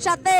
সাথে